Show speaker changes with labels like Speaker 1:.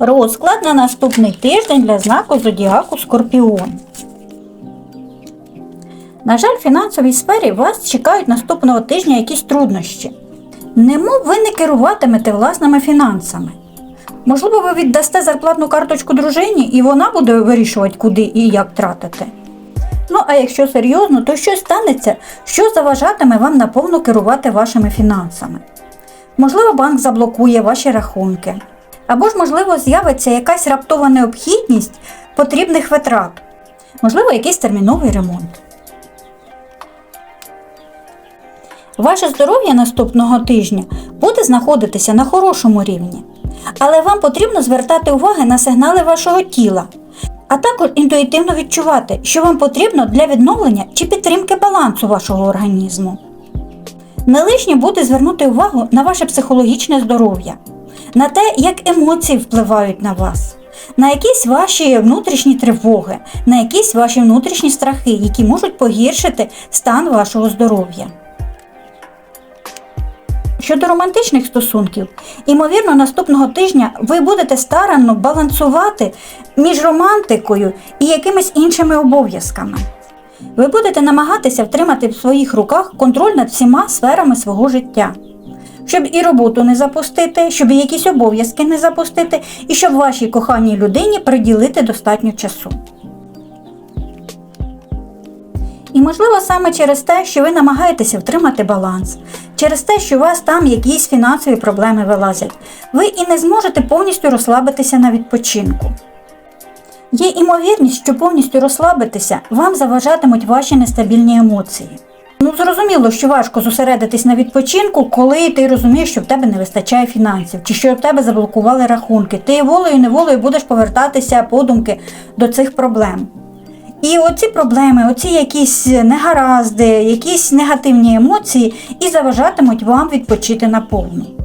Speaker 1: Розклад на наступний тиждень для знаку зодіаку Скорпіон. На жаль, в фінансовій сфері вас чекають наступного тижня якісь труднощі. Немов ви не керуватимете власними фінансами. Можливо, ви віддасте зарплатну карточку дружині, і вона буде вирішувати, куди і як тратити. Ну, а якщо серйозно, то щось станеться, що заважатиме вам наповну керувати вашими фінансами. Можливо, банк заблокує ваші рахунки. Або ж, можливо, з'явиться якась раптова необхідність потрібних витрат, можливо, якийсь терміновий ремонт. Ваше здоров'я наступного тижня буде знаходитися на хорошому рівні, але вам потрібно звертати уваги на сигнали вашого тіла, а також інтуїтивно відчувати, що вам потрібно для відновлення чи підтримки балансу вашого організму. Не лишнє буде звернути увагу на ваше психологічне здоров'я, на те, як емоції впливають на вас, на якісь ваші внутрішні тривоги, на якісь ваші внутрішні страхи, які можуть погіршити стан вашого здоров'я. Щодо романтичних стосунків, імовірно, наступного тижня ви будете старанно балансувати між романтикою і якимись іншими обов'язками. Ви будете намагатися втримати в своїх руках контроль над всіма сферами свого життя, щоб і роботу не запустити, щоб і якісь обов'язки не запустити, і щоб вашій коханій людині приділити достатньо часу. І можливо саме через те, що ви намагаєтеся втримати баланс, через те, що у вас там якісь фінансові проблеми вилазять, ви і не зможете повністю розслабитися на відпочинку. Є імовірність, що повністю розслабитися вам заважатимуть ваші нестабільні емоції. Ну, зрозуміло, що важко зосередитись на відпочинку, коли ти розумієш, що в тебе не вистачає фінансів, чи що в тебе заблокували рахунки. Ти волею неволею будеш повертатися подумки до цих проблем. І оці проблеми, оці якісь негаразди, якісь негативні емоції і заважатимуть вам відпочити наповну.